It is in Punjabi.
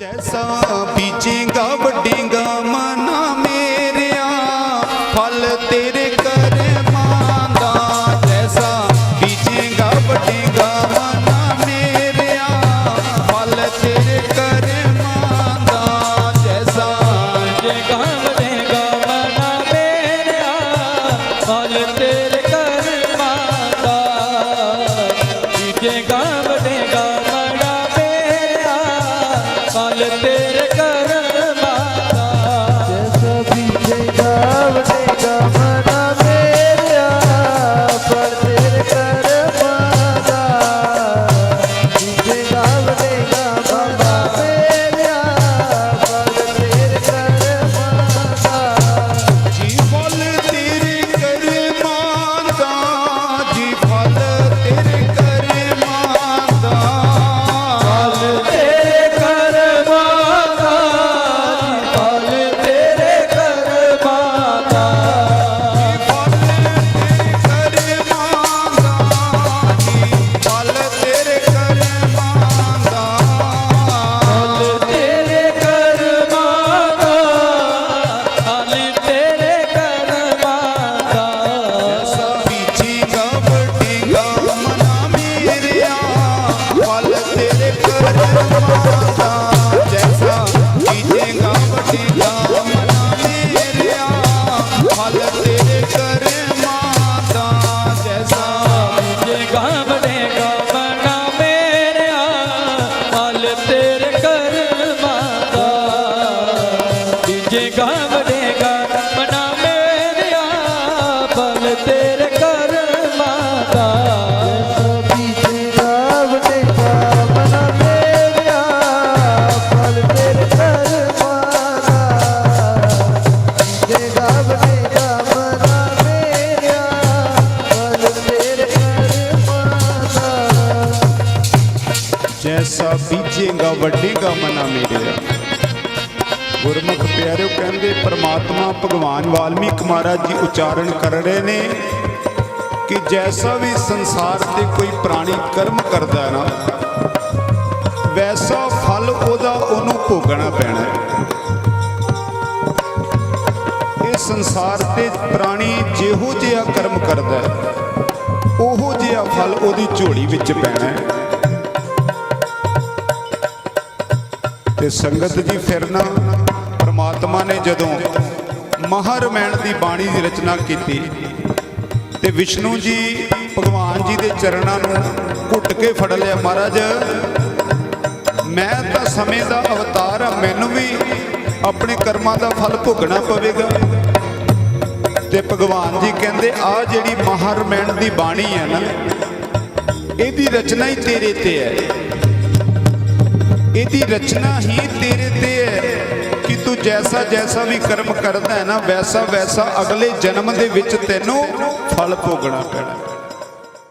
ਜੈਸਾ ਬੀਜੇਗਾ ਵੱਡੇਗਾ ਮਨਾ ਮੇਰਿਆ, ਫਲ ਤੇਰੇ ਕਰਮਾਂ ਦਾ ਜੈਸਾ ਬੀਜੇਗਾ ਵੱਡੇਗਾ ਮਨਾ ਮੇਰਿਆ, ਫਲ ਤੇਰੇ ਕਰਮਾਂ ਦਾ ਜੈਸਾ ਜੇ ਗਾਵ ਦੇਗਾ ਮਨਾ ਮੇਰਿਆ, ਫਲ ਤੇਰੇ ਕਰਮਾਂ ਦਾ ਜੇ ਫਲ ਤੇਰੇ ਕਰਮਾਂ Acuérdate ਜੈਸਾ ਬੀਜੇਗਾ ਵੱਡੇਗਾ ਮਨਾ ਮੇਰਿਆ ਗੁਰਮੁਖ ਪਿਆਰਿਓ, ਕਹਿੰਦੇ ਪ੍ਰਮਾਤਮਾ ਭਗਵਾਨ ਵਾਲਮੀਕ ਮਹਾਰਾਜ ਜੀ ਉਚਾਰਨ ਕਰ ਰਹੇ ਨੇ ਕਿ ਜੈਸਾ ਵੀ ਸੰਸਾਰ ਤੇ ਕੋਈ ਪ੍ਰਾਣੀ ਕਰਮ ਕਰਦਾ ਨਾ, ਵੈਸਾ ਫਲ ਉਹਦਾ ਉਹਨੂੰ ਭੋਗਣਾ ਪੈਣਾ ਇਹ ਸੰਸਾਰ ਤੇ ਪ੍ਰਾਣੀ ਜਿਹੋ ਜਿਹਾ ਕਰਮ ਕਰਦਾ ਉਹੋ ਜਿਹਾ ਫਲ ਉਹਦੀ ਝੋਲੀ ਵਿੱਚ ਪੈਣਾ ਹੈ। ਤੇ ਸੰਗਤ ਜੀ ਫਿਰ ਨਾ ਪ੍ਰਮਾਤਮਾ ਨੇ ਜਦੋਂ ਮਹਾਰਮੈਣ ਦੀ ਬਾਣੀ ਦੀ ਰਚਨਾ ਕੀਤੀ ਤੇ ਵਿਸ਼ਨੂੰ ਜੀ ਭਗਵਾਨ ਜੀ ਦੇ ਚਰਨਾਂ ਨੂੰ ਘੁੱਟ ਕੇ ਫੜ ਲਿਆ, ਮਹਾਰਾਜ, ਮੈਂ ਤਾਂ ਸਮੇਂ ਦਾ ਅਵਤਾਰ ਆ, ਮੈਨੂੰ ਵੀ ਆਪਣੇ ਕਰਮਾਂ ਦਾ ਫਲ ਭੋਗਣਾ ਪਵੇਗਾ। ਤੇ ਭਗਵਾਨ ਜੀ ਕਹਿੰਦੇ, ਆ ਜਿਹੜੀ ਮਹਾਰਮੈਣ ਦੀ ਬਾਣੀ ਹੈ ਨਾ, ਇਹਦੀ ਰਚਨਾ ਹੀ ਤੇਰੇ ਤੇ ਹੈ। ਇਹਦੀ ਰਚਨਾ ਹੀ ਤੇਰੇ ਤੇ ਹੈ ਕਿ ਤੂੰ ਜੈਸਾ ਜੈਸਾ ਵੀ ਕਰਮ ਕਰਦਾ ਹੈ ਨਾ, ਵੈਸਾ ਵੈਸਾ ਅਗਲੇ ਜਨਮ ਦੇ ਵਿੱਚ ਤੈਨੂੰ ਫਲ ਭੋਗਣਾ ਪੈਣਾ।